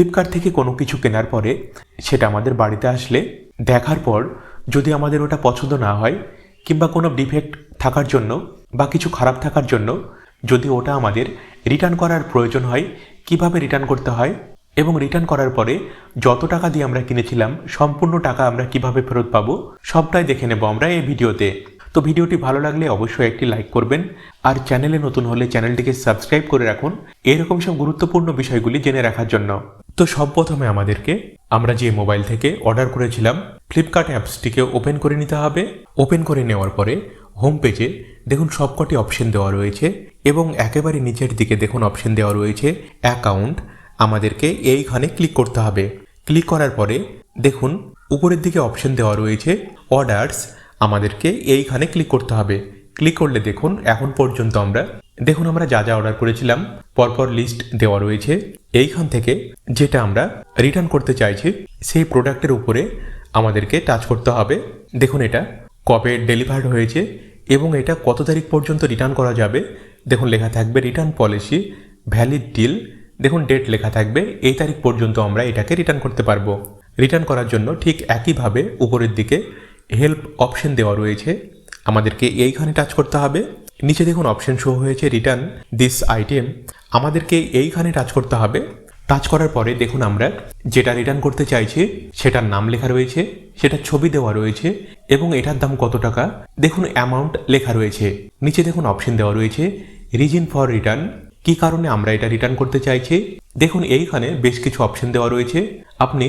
Flipkart থেকে কোনো কিছু কেনার পরে সেটা আমাদের বাড়িতে আসলে দেখার পর যদি আমাদের ওটা পছন্দ না হয় কিংবা কোনো ডিফেক্ট থাকার জন্য বা কিছু খারাপ থাকার জন্য যদি ওটা আমাদের রিটার্ন করার প্রয়োজন হয়, কীভাবে রিটার্ন করতে হয় এবং রিটার্ন করার পরে যত টাকা দিয়ে আমরা কিনেছিলাম, সম্পূর্ণ টাকা আমরা কীভাবে ফেরত পাবো, সবটাই দেখে নেব আমরা এই ভিডিওতে। তো ভিডিওটি ভালো লাগলে অবশ্যই একটি লাইক করবেন আর চ্যানেলে নতুন হলে চ্যানেলটিকে সাবস্ক্রাইব করে রাখুন। এরকম সব গুরুত্বপূর্ণ বিষয়গুলি জেনে রাখার জন্য। তো সব প্রথমে আমাদেরকে আমরা যে মোবাইল থেকে অর্ডার করেছিলাম ফ্লিপকার্ট অ্যাপসটিকে ওপেন করে নিতে হবে। ওপেন করে নেওয়ার পরে হোম পেজে দেখুন সবকটি অপশন দেওয়া রয়েছে এবং একেবারে নিচের দিকে দেখুন অপশন দেওয়া রয়েছে অ্যাকাউন্ট আমাদেরকে এইখানে ক্লিক করতে হবে। ক্লিক করার পরে দেখুন উপরের দিকে অপশন দেওয়া রয়েছে অর্ডারস আমাদেরকে এইখানে ক্লিক করতে হবে। ক্লিক করলে দেখুন এখন পর্যন্ত আমরা দেখুন, আমরা যা যা অর্ডার করেছিলাম, পরপর লিস্ট দেওয়া রয়েছে। এইখান থেকে যেটা আমরা রিটার্ন করতে চাইছি, সেই প্রোডাক্টের উপরে আমাদেরকে টাচ করতে হবে। দেখুন, এটা কবে ডেলিভার্ড হয়েছে এবং এটা কত তারিখ পর্যন্ত রিটার্ন করা যাবে। দেখুন, লেখা থাকবে রিটার্ন পলিসি ভ্যালিড ডিল দেখুন ডেট লেখা থাকবে, এই তারিখ পর্যন্ত আমরা এটাকে রিটার্ন করতে পারব। রিটার্ন করার জন্য ঠিক একইভাবে উপরের দিকে হেল্প অপশন দেওয়া রয়েছে। আমাদেরকে এইখানে টাচ করতে হবে। নিচে দেখুন অপশন শো হয়েছে রিটার্ন দিস আইটেম আমাদেরকে এইখানে টাচ করতে হবে। টাচ করার পরে দেখুন আমরা যেটা রিটার্ন করতে চাইছি, সেটার নাম লেখা রয়েছে সেটার ছবি দেওয়া রয়েছে, এবং এটার দাম কত টাকা? দেখুন অ্যামাউন্ট লেখা রয়েছে। নিচে দেখুন অপশন দেওয়া রয়েছে রিজন ফর রিটার্ন কি কারণে আমরা এটা রিটার্ন করতে চাইছি? দেখুন এইখানে বেশ কিছু অপশন দেওয়া রয়েছে। আপনি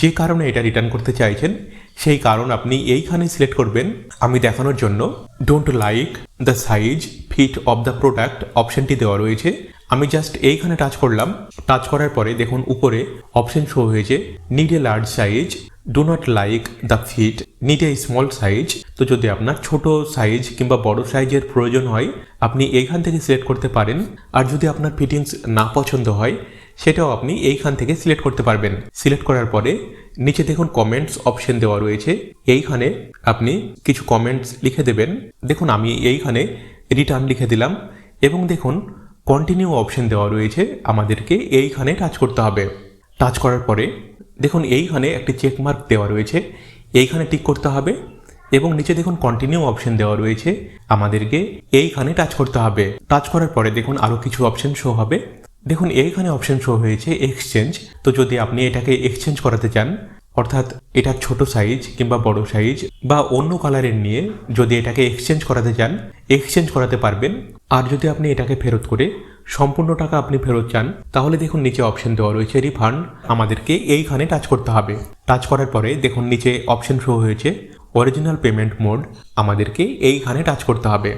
যে কারণে এটা রিটার্ন করতে চাইছেন সেই কারণ আপনি এইখানে সিলেক্ট করবেন, আমি দেখানোর জন্য। Don't like the size fit of the product অপশনটি দেওয়া রয়েছে। আমি জাস্ট এইখানে টাচ করলাম। টাচ করার পরে দেখুন উপরে অপশন শো হয়েছে need a large size do not like the fit need a small size তো যদি আপনার ছোট সাইজ কিংবা বড় সাইজের প্রয়োজন হয়, আপনি এইখান থেকে সিলেক্ট করতে পারেন। আর যদি আপনার ফিটিংস না পছন্দ হয়, সেটাও আপনি এইখান থেকে সিলেক্ট করতে পারবেন। সিলেক্ট করার পরে নিচে দেখুন কমেন্টস অপশন দেওয়া রয়েছে। এইখানে আপনি কিছু কমেন্টস লিখে দেবেন। দেখুন, আমি এইখানে রিটার্ন লিখে দিলাম এবং দেখুন কন্টিনিউ অপশন দেওয়া রয়েছে আমাদেরকে। এইখানে টাচ করতে হবে। টাচ করার পরে দেখুন, এইখানে একটি চেক মার্ক দেওয়া রয়েছে। এইখানে টিক করতে হবে এবং নিচে দেখুন কন্টিনিউ অপশন দেওয়া রয়েছে আমাদেরকে। এইখানে টাচ করতে হবে। টাচ করার পরে দেখুন আরও কিছু অপশন শো হবে। দেখুন এইখানে অপশন শো হয়েছে এক্সচেঞ্জ তো যদি আপনি এটাকে এক্সচেঞ্জ করাতে চান, অর্থাৎ এটা ছোট সাইজ কিংবা বড় সাইজ বা অন্য কালারের নিয়ে যদি এটাকে এক্সচেঞ্জ করাতে চান এক্সচেঞ্জ করাতে পারবেন। আর যদি আপনি এটাকে ফেরত করে সম্পূর্ণ টাকা আপনি ফেরত চান, তাহলে দেখুন, নিচে অপশন দেওয়া রয়েছে রিফান্ড আমাদেরকে এইখানে টাচ করতে হবে। টাচ করার পরে দেখুন, নিচে অপশন শো হয়েছে অরিজিনাল পেমেন্ট মোড আমাদেরকে এইখানে টাচ করতে হবে।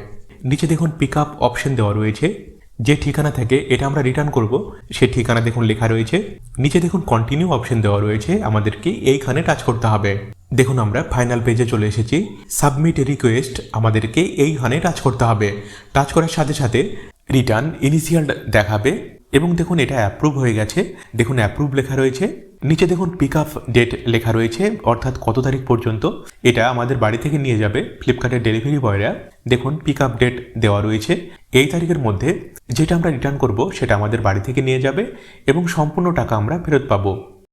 নিচে দেখুন পিক আপ অপশন দেওয়া রয়েছে। যে ঠিকানা থেকে এটা আমরা রিটার্ন করব, সে ঠিকানা দেখুন লেখা রয়েছে। নিচে দেখুন কন্টিনিউ অপশন দেওয়া রয়েছে, আমাদেরকে এইখানে টাচ করতে হবে। দেখুন আমরা ফাইনাল পেজে চলে এসেছি। সাবমিট রিকোয়েস্ট আমাদেরকে এইখানে টাচ করতে হবে। টাচ করার সাথে সাথে রিটার্ন ইনিশিয়াল দেখাবে এবং দেখুন এটা অ্যাপ্রুভ হয়ে গেছে। দেখুন অ্যাপ্রুভ লেখা রয়েছে। নিচে দেখুন পিক আপ ডেট লেখা রয়েছে, অর্থাৎ কত তারিখ পর্যন্ত এটা আমাদের বাড়ি থেকে নিয়ে যাবে ফ্লিপকার্টের ডেলিভারি বয়রা দেখুন পিক আপ ডেট দেওয়া রয়েছে। এই তারিখের মধ্যে যেটা আমরা রিটার্ন করব সেটা আমাদের বাড়ি থেকে নিয়ে যাবে এবং সম্পূর্ণ টাকা আমরা ফেরত পাবো।